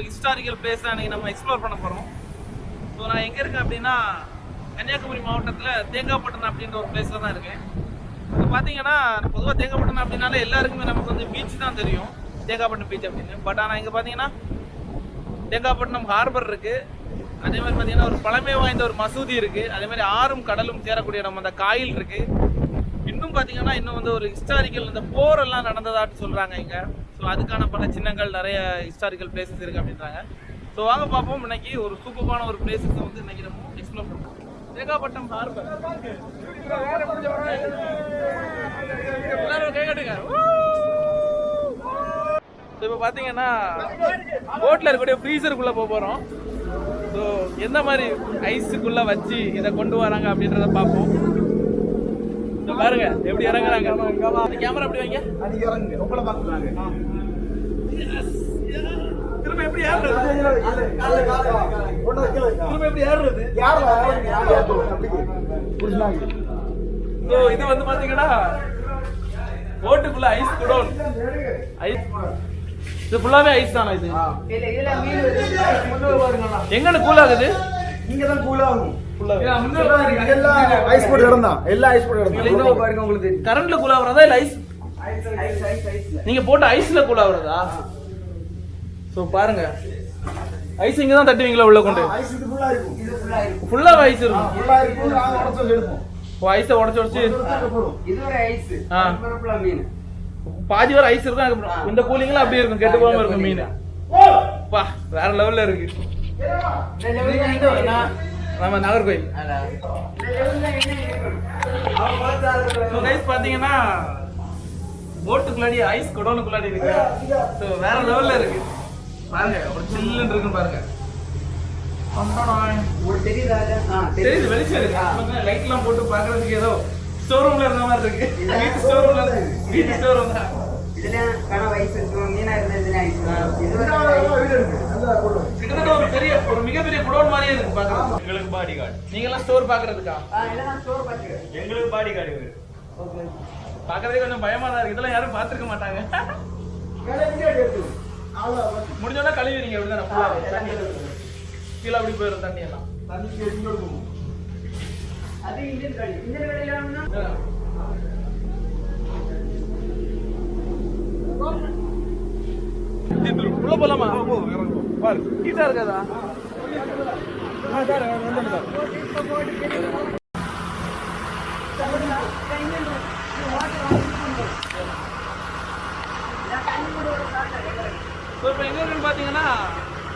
ஒரு historical place தான் நம்ம எக்ஸ்ப்ளோர் பண்ண போகிறோம் ஸோ நான் எங்கே இருக்கேன் அப்படின்னா கன்னியாகுமரி மாவட்டத்தில் தேங்காய்பட்டினம் அப்படின்ற ஒரு பிளேஸில் தான் இருக்கேன். இப்போ பார்த்தீங்கன்னா பொதுவாக தேங்காப்பட்டினம் அப்படின்னாலே எல்லாருக்குமே நமக்கு வந்து பீச் தான் தெரியும். தேங்காப்பட்டினம் பீச் அப்படின்னு. பட் ஆனால் இங்கே பார்த்தீங்கன்னா தேங்காப்பட்டினம் ஹார்பர் இருக்குது அதே மாதிரி பார்த்தீங்கன்னா ஒரு பழமை வாய்ந்த ஒரு மசூதி இருக்குது அதே மாதிரி ஆறும் கடலும் சேரக்கூடிய நம்ம அந்த காயில் இருக்குது இன்னும் பார்த்தீங்கன்னா இன்னும் வந்து ஒரு ஹிஸ்டாரிக்கல் இந்த போரெல்லாம் நடந்ததாட்டு சொல்கிறாங்க இங்கே. ஸோ அதுக்கான பல சின்னங்கள் நிறைய ஹிஸ்டாரிக்கல் பிளேசஸ் இருக்குது அப்படின்றாங்க. ஸோ வாங்க பார்ப்போம். இன்னைக்கு ஒரு சூப்பரான ஒரு பிளேசஸ் வந்து இன்னைக்கு நம்ம எக்ஸ்ப்ளோர் பண்ணுவோம். தேங்காய்பட்டினம் ஹார்பர் எல்லாரும் கை கட்டுங்க. ஸோ இப்போ பார்த்தீங்கன்னா போட்டில் இருக்கக்கூடிய ஃப்ரீசருக்குள்ளே போக போகிறோம் ஸோ எந்த மாதிரி ஐஸுக்குள்ளே வச்சு இதை கொண்டு வராங்க அப்படின்றத பார்ப்போம். பாருங்க எப்படி இறங்குறாங்க. கேமரா எப்படி வைங்க? திரும்ப எப்படி ஏறுறது? திரும்ப எப்படி ஏறுறது? ஸோ இது வந்து பார்த்தீங்கன்னா போட்டுக்குள்ள ஐஸ் குடோன் ஐஸ் இது ஃபுல்லாவே ஐஸ் தானா இது? எங்கன்னு கூல் ஆகுது? இங்கதான் கூல் ஆகும். ஐஸ் போட்டு கிடந்தான் எல்லாம் ஐஸ் போட்டு கிடந்தான் பாருங்க உங்களுக்கு கரண்ட்ல கூல் ஆகுறதா இல்ல ஐஸ் நீங்க போட்ட ஐஸ்ல கூல் ஆகுறதா சோ பாருங்க. ஐஸ் இங்க தான் தட்டுவீங்களா உள்ள கொண்டு? ஐஸ் இது ஃபுல்லா இருக்கும். இது ஃபுல்லா இருக்கும். ஃபுல்லா ஐஸ் இருக்கும். ஃபுல்லா இருக்கும். நாங்க உடச்சு எடுப்போம். ஓ ஐஸை உடச்சு உடச்சு இது ஒரு ஐஸ் ஆ. மீன். பாதி வரை ஐஸ் இருக்கும் இந்த கூலிங்லாம் அப்படியே இருக்கும் கெட்டு போகாம இருக்கும் மீன். பா! வேற லெவல்ல இருக்கு. நம்ம நாகர்கோயில் பார்த்தீங்கன்னா போட்டுக்குள்ளாடி ஐஸ் குடோனுக்குள்ளாடி இருக்கு. ஸோ வேற லெவல்ல இருக்கு. பாருங்க ஒரு சில்லுன்னு இருக்குன்னு பாருங்க. தெரியுதா வெளிச்சம் இருக்கு. லைட்லாம் போட்டு பார்க்கறதுக்கு ஏதோ ஸ்டோர் ரூம்ல இருந்த மாதிரி இருக்கு. வீட்டு ஸ்டோர் ரூம்ல வீட்டு ஸ்டோர் ரூம் தான் மீனா ஒரு கிட்டத்தட்ட பெரிய ஒரு மிகப்பெரிய குடோன் மாதிரியே இருக்கு பார்க்கறது எங்களுக்கு பாடி கார்டு நீங்க எல்லாம் ஸ்டோர் பாக்குறதுக்கா ஸ்டோர் எங்களுக்கு பாடி கார்டு இவரு பாக்குறதுக்கு கொஞ்சம் பயமா தான் இருக்கு. இதெல்லாம் யாரும் பார்த்திருக்க மாட்டாங்க. முடிஞ்சோன்னா கழுவிடுங்க அப்படிதானே? தண்ணி கீழே அப்படி போயிடும் தண்ணி எல்லாம். இருக்கும் அது இந்தியன் கடை இந்தியன் கடையில உள்ள போலாமா? பாரு. கீட்டா இருக்காதா? ஸோ இப்போ எங்க இருக்குன்னு பார்த்தீங்கன்னா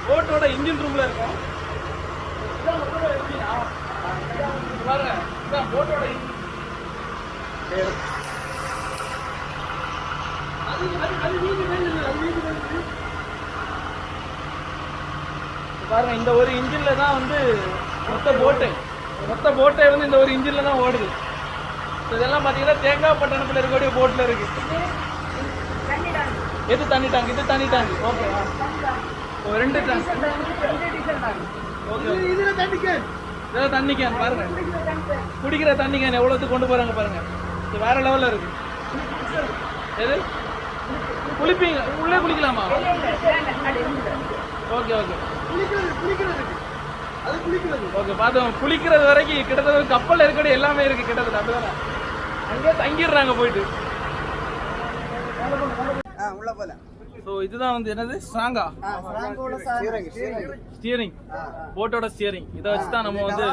போட்டோட இன்ஜின் ரூம்ல இருக்கோம். பாருங்க போட்டோட engine. அது அது அது வீடு வேணும் அது வீடு பாருங்கள் பாருங்க இந்த ஒரு இன்ஜின்ல தான் வந்து மொத்த போட்டு. மொத்த போட்டை வந்து இந்த ஒரு இன்ஜின்ல தான் ஓடுது. இதெல்லாம் பார்த்தீங்கன்னா தேங்காய் பட்டணத்தில் இருக்கக்கூடிய போட்டில் இருக்கு. எது தண்ணி டேங்க் இது தண்ணி டேங்க் ஓகே ஓ ரெண்டு டேங்க் ஓகே இதுல இதெல்லாம் தண்ணி கேன் பாருங்க. குடிக்கிற தண்ணி கேன் எவ்வளோத்துக்கு கொண்டு போகிறாங்க பாருங்க. இது வேற லெவலில் இருக்கு. எது? குளிப்பீங்க. உள்ளே குளிக்கலாமா? ஓகே ஓகே ஓகே பார்த்தோம். குளிக்கிறது வரைக்கும் கிட்டத்தட்ட ஒரு கப்பல்ல இருக்கக்கூடிய எல்லாமே இருக்கு கிட்டத்தட்ட அப்படிதானே? அங்கேயே தங்கிடுறாங்க போயிட்டு. ஆ உள்ள போல ஸோ இதுதான் வந்து என்னது? ஸ்ட்ராங்கா ஸ்டியரிங் போட்டோட ஸ்டியரிங் இதை வச்சு தான் நம்ம வந்து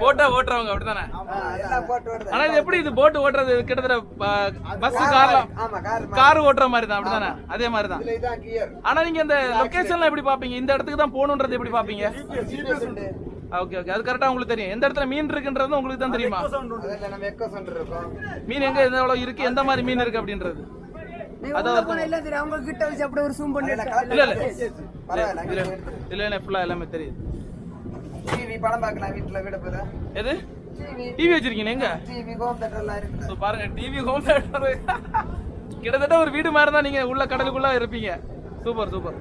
போட்டோ ஓட்டுறவங்க போட்டு வருது ஆனா இது எப்படி இது போட் ஓட்டுறது? கிட்டத்தட்ட பஸ் கார்லாம் ஆமா கார் கார் ஓட்டுற மாதிரி தான் அப்படிதானே அதே மாதிரி தான் ஆனா நீங்க இந்த லொகேஷன்ல எப்படி பாப்பீங்க இந்த இடத்துக்கு தான் போகணுன்றது எப்படி பாப்பீங்க ஓகே ஓகே. அது கரெக்டா உங்களுக்கு தெரியும். எந்த இடத்துல மீன் இருக்குன்றது உங்களுக்கு தான் தெரியுமா? மீன் எங்க எவ்வளவு இருக்கு? எந்த மாதிரி மீன் இருக்கு அப்படின்றது? அதான் இல்ல தெரியும் அவங்க கிட்ட வச்சு அப்படியே ஒரு ஜூம் பண்ணி இல்ல இல்ல. பரவாயில்ல இல்ல இல்ல இல்ல ஃபுல்லா எல்லாமே தெரியுது. எது? டிவி டிவி வச்சிருக்கீங்க எங்க? டிவி ஹோம் இருக்குது பாருங்க டிவி ஹோம் தேட்டர் கிட்டத்தட்ட ஒரு வீடு மாதிரி தான் நீங்க உள்ள கடலுக்குள்ள இருப்பீங்க. Super super.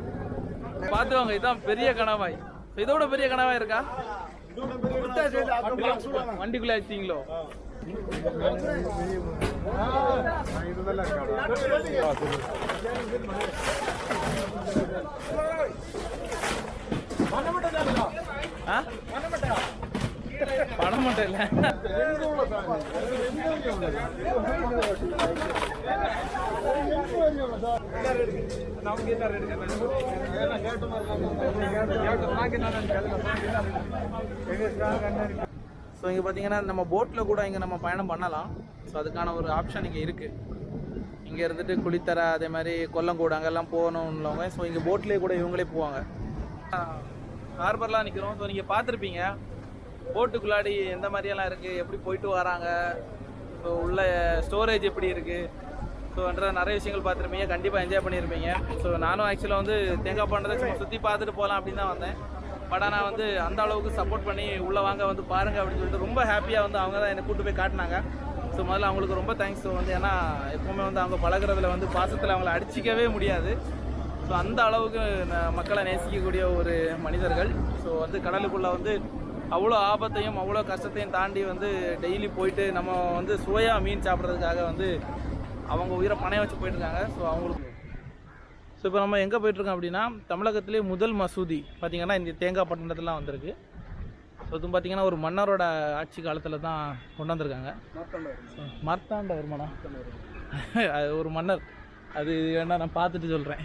பார்த்து வாங்க இதான் பெரிய கணவாய் இதோட பெரிய கணவாய் இருக்கா? வண்டிக்குள்ள வச்சீங்களோ? ஆ? பணம் மட்டும் இல்லை ஸோ இங்கே பார்த்தீங்கன்னா நம்ம போட்டில் கூட இங்கே நம்ம பயணம் பண்ணலாம். ஸோ அதுக்கான ஒரு ஆப்ஷன் இங்கே இருக்குது இங்கே இருந்துட்டு குளித்தர அதே மாதிரி கொல்லங்கூடு அங்கெல்லாம் போகணும்னவங்க ஸோ இங்கே போட்லேயே கூட இவங்களே போவாங்க. ஹார்பர்லாம் நிற்கிறோம் ஸோ நீங்கள் பார்த்துருப்பீங்க. போட்டுக்குள்ளாடி எந்த மாதிரியெல்லாம் இருக்குது எப்படி போயிட்டு வராங்க? ஸோ உள்ள ஸ்டோரேஜ் எப்படி இருக்குது ஸோ ஸோன்ற நிறைய விஷயங்கள் பார்த்துருப்பீங்க. கண்டிப்பாக என்ஜாய் பண்ணியிருப்பீங்க ஸோ நானும் ஆக்சுவலாக வந்து தேங்காய் பண்ணுறதை சும்மா சுற்றி பார்த்துட்டு போகலாம் அப்படின்னு தான் வந்தேன். பட் ஆனால் வந்து அந்த அளவுக்கு சப்போர்ட் பண்ணி உள்ளே வாங்க வந்து பாருங்க அப்படின்னு சொல்லிட்டு ரொம்ப ஹாப்பியாக வந்து அவங்க தான் என்னை கூட்டு போய் காட்டினாங்க. ஸோ முதல்ல அவங்களுக்கு ரொம்ப தேங்க்ஸ் வந்து ஏன்னா எப்போவுமே வந்து அவங்க பழகுறதுல வந்து பாசத்தில் அவங்கள அடிச்சிக்கவே முடியாது. ஸோ அந்த அளவுக்கு ந- மக்களை நேசிக்கக்கூடிய ஒரு மனிதர்கள். ஸோ வந்து கடலுக்குள்ளே வந்து அவ்வளோ ஆபத்தையும் அவ்வளோ கஷ்டத்தையும் தாண்டி வந்து டெய்லி போயிட்டு நம்ம வந்து சுவையாக மீன் சாப்பிட்றதுக்காக வந்து அவங்க உயிரை பணைய வச்சு போயிட்டுருக்காங்க ஸோ அவங்களுக்கு ஸோ இப்போ நம்ம எங்கே போயிட்டுருக்கோம் அப்படின்னா தமிழகத்திலே முதல் மசூதி பார்த்திங்கன்னா இந்த தேங்காய் பட்டணத்துலாம் வந்திருக்கு. ஸோ இதுவும் பார்த்திங்கன்னா ஒரு மன்னரோட ஆட்சி காலத்தில் தான் கொண்டு வந்திருக்காங்க. மார்த்தாண்ட வருமானா அது ஒரு மன்னர். அது வேணா நான் பார்த்துட்டு சொல்கிறேன்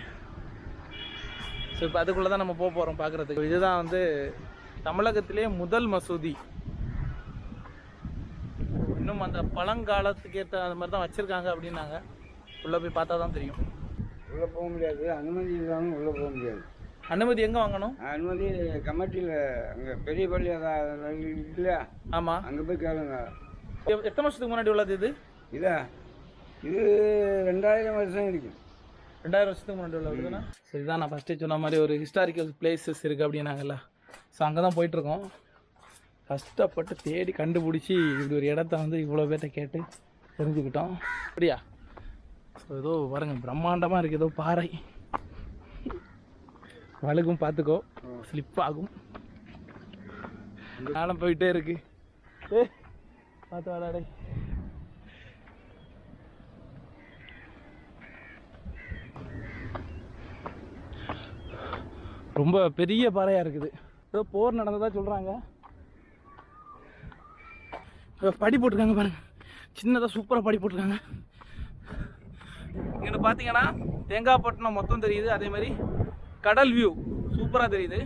ஸோ இப்போ அதுக்குள்ளே தான் நம்ம போக போகிறோம் பார்க்குறதுக்கு இதுதான் வந்து தமிழகத்திலே முதல் மசூதி. இன்னும் அந்த பழங்காலத்துக்கு ஏற்ற அந்த மாதிரி தான் வச்சுருக்காங்க அப்படின்னாங்க. உள்ளே போய் பார்த்தா தான் தெரியும். உள்ளே போக முடியாது. அனுமதி இல்லாமல் உள்ளே போக முடியாது. அனுமதி எங்கே வாங்கணும்? அனுமதி கமிட்டியில் அங்கே பெரிய பள்ளி இல்லையா? ஆமாம் அங்கே போய் கேளுங்க. எத்தனை வருஷத்துக்கு முன்னாடி உள்ளது இது? இதா இது ரெண்டாயிரம் வருஷம் இருக்கும் ரெண்டாயிரம் வருஷத்துக்கு முன்னாடி உள்ளது தானே? சரி தான் நான் ஃபஸ்ட்டே சொன்ன மாதிரி ஒரு ஹிஸ்டாரிக்கல் பிளேசஸ் இருக்குது அப்படின்னாங்கல்ல. ஸோ அங்கே தான் போயிட்டுருக்கோம் கஷ்டப்பட்டு தேடி கண்டுபிடிச்சி இப்படி ஒரு இடத்த வந்து இவ்வளோ பேர்ட்ட கேட்டு தெரிஞ்சுக்கிட்டோம். அப்படியா? ஸோ ஏதோ பாருங்க பிரம்மாண்டமாக இருக்குது ஏதோ பாறை. வழுகும் பார்த்துக்கோ. ஸ்லிப் ஆகும். நானும் போயிட்டே இருக்கு. ஏ பார்த்து வாடாடே ரொம்ப பெரிய பாறையாக இருக்குது. ஏதோ போர் நடந்ததாக சொல்கிறாங்க படி போட்டிருக்காங்க பாருங்க. சின்னதாக சூப்பராக படி போட்டிருக்காங்க. இங்கே பார்த்தீங்கன்னா தேங்காய்பட்டினம் மொத்தம் தெரியுது. அதே மாதிரி கடல் வியூ சூப்பராக தெரியுது.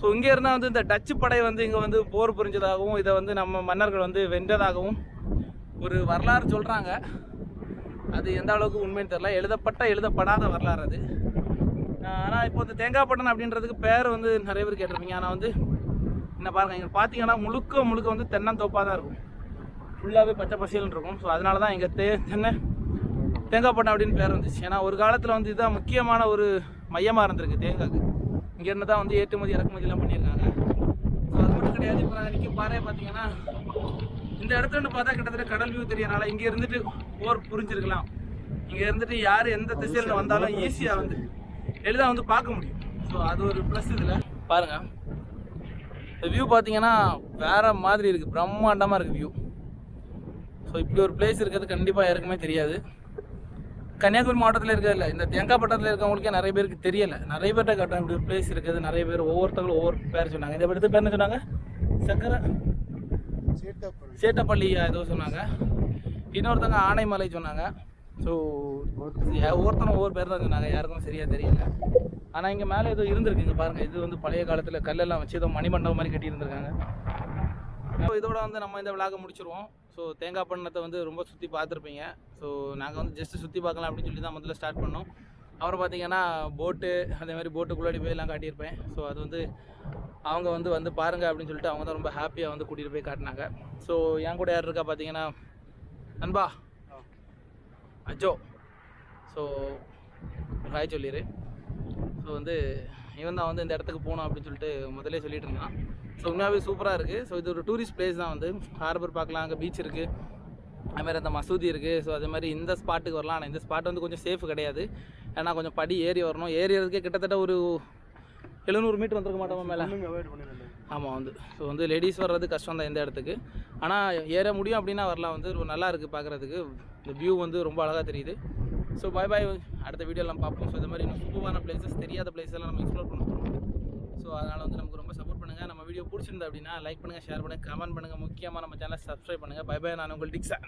ஸோ இங்கே இருந்தால் வந்து இந்த டச்சு படை வந்து இங்கே வந்து போர் புரிஞ்சதாகவும் இதை வந்து நம்ம மன்னர்கள் வந்து வென்றதாகவும் ஒரு வரலாறு சொல்கிறாங்க அது எந்த அளவுக்கு உண்மைன்னு தெரியல. எழுதப்பட்ட எழுதப்படாத வரலாறு அது. ஆனால் இப்போ இந்த தேங்காய்பட்டன் அப்படின்றதுக்கு பேர் வந்து நிறைய பேர் கேட்டிருப்பீங்க. ஆனால் வந்து என்ன பாருங்கள் இங்கே பார்த்தீங்கன்னா முழுக்க முழுக்க வந்து தென்னந்தோப்பாக தான் இருக்கும். ஃபுல்லாகவே பச்சை பசேல்னு இருக்கும். ஸோ அதனால தான் எங்கள் தே தென்னை தேங்காய்பட்டம் அப்படின்னு பேர் வந்துச்சு. ஏன்னா ஒரு காலத்தில் வந்து இதுதான் முக்கியமான ஒரு மையமாக இருந்திருக்கு தேங்காய்க்கு. இங்கேருந்து தான் வந்து ஏற்றுமதி இறக்குமதிலாம் பண்ணியிருக்காங்க. ஸோ அது மட்டும் கிடையாது. இப்போ நான் நிற்க பாறை பார்த்தீங்கன்னா இந்த இடத்துல பார்த்தா கிட்டத்தட்ட கடல் வியூ தெரியறனால இங்கே இருந்துட்டு போர் புரிஞ்சிருக்கலாம். இங்கே இருந்துட்டு யார் எந்த திசையில் வந்தாலும் ஈஸியாக வந்து எளிதாக வந்து பார்க்க முடியும். ஸோ அது ஒரு ப்ளஸ் இதில். பாருங்கள் இந்த வியூ பார்த்தீங்கன்னா வேற மாதிரி இருக்குது பிரம்மாண்டமாக இருக்குது வியூ ஸோ இப்படி ஒரு பிளேஸ் இருக்கிறது கண்டிப்பாக யாருக்குமே தெரியாது. கன்னியாகுமரி மாவட்டத்தில் இருக்கிறதில்ல இந்த தேங்காய்பட்டத்தில் இருக்கவங்களுக்கே நிறைய பேருக்கு தெரியல. நிறைய பேர்கிட்ட கேட்டேன் இப்படி ஒரு பிளேஸ் இருக்குது நிறைய பேர் ஒவ்வொருத்தங்களும் ஒவ்வொரு பேர் சொன்னாங்க. இந்த இடத்து பேர் என்ன சொன்னாங்க? சக்கரை சேட்டப்பள்ளி. ஏதோ சொன்னாங்க. இன்னொருத்தங்க ஆனைமலை சொன்னாங்க. ஸோ ஒவ்வொருத்தரும் ஒவ்வொரு பேர் தான் சொன்னாங்க. யாருக்கும் சரியாக தெரியல. ஆனால் இங்கே மேலே ஏதோ இருந்திருக்கு. இங்கே பாருங்கள் இது வந்து பழைய காலத்தில் கல்லெல்லாம் வச்சு ஏதோ மணிமண்டபம் மாதிரி கட்டி இருந்திருக்காங்க ஸோ இதோட வந்து நம்ம இந்த விழாக முடிச்சிருவோம். ஸோ தேங்காய் பண்ணத்தை வந்து ரொம்ப சுற்றி பார்த்துருப்பீங்க. ஸோ நாங்கள் வந்து ஜஸ்ட்டு சுற்றி பார்க்கலாம் அப்படின்னு சொல்லி தான் முதல்ல ஸ்டார்ட் பண்ணோம். அப்புறம் பார்த்தீங்கன்னா போட்டு அதே மாதிரி போட்டுக்குள்ளாடி போய் எல்லாம் காட்டியிருப்பேன். ஸோ அது வந்து அவங்க வந்து வந்து பாருங்க அப்படின்னு சொல்லிட்டு அவங்க தான் ரொம்ப ஹாப்பியாக வந்து கூட்டிகிட்டு போய் காட்டினாங்க. ஸோ என் கூட யார் இருக்கா பார்த்தீங்கன்னா நண்பா? அஜோ. ஸோ ஹாய் சொல்லிடு ஸோ வந்து இவன் தான் வந்து இந்த இடத்துக்கு போகணும் அப்படின்னு சொல்லிட்டு முதல்ல சொல்லிட்டு இருந்தான். ஸோ உண்மையாகவே சூப்பராக இருக்குது ஸோ இது ஒரு டூரிஸ்ட் பிளேஸ் தான் வந்து. ஹார்பர் பார்க்கலாம் அங்கே பீச் இருக்குது அதுமாதிரி அந்த மசூதி இருக்குது ஸோ அதே மாதிரி இந்த ஸ்பாட்டுக்கு வரலாம். ஆனால் இந்த ஸ்பாட் வந்து கொஞ்சம் சேஃப் கிடையாது. ஏன்னா கொஞ்சம் படி ஏறி வரணும். ஏறி ஏறதுக்கே கிட்டத்தட்ட ஒரு எழுநூறு மீட்டர் வந்துருக்க மாட்டோமா மேலே? ஆமாம் வந்து. ஸோ வந்து லேடிஸ் வர்றது கஷ்டம் தான் இந்த இடத்துக்கு. ஆனால் ஏற முடியும் அப்படின்னா வரலாம். வந்து ரொம்ப நல்லா இருக்குது பார்க்குறதுக்கு. இந்த வியூ வந்து ரொம்ப அழகாக தெரியுது. ஸோ பை பாய் அடுத்த வீடியோலாம் பார்ப்போம். ஸோ இந்த மாதிரி இன்னும் சூப்பரான பிளேசஸ் தெரியாத பிளேஸ் எல்லாம் நம்ம எக்ஸ்ப்ளோர் பண்ண போகிறோம் ஸோ அதனால் வந்து நமக்கு ரொம்ப சப்போர்ட் பண்ணுங்கள் நம்ம வீடியோ பிடிச்சிருந்தா அப்படின்னா லைக் பண்ணுங்கள் ஷேர் பண்ணுங்கள் கமெண்ட் பண்ணுங்கள் முக்கியமாக நம்ம சேனலை சப்ஸ்கிரைப் பண்ணுங்கள் பை பாய் நான் உங்கள் டிக்ஸா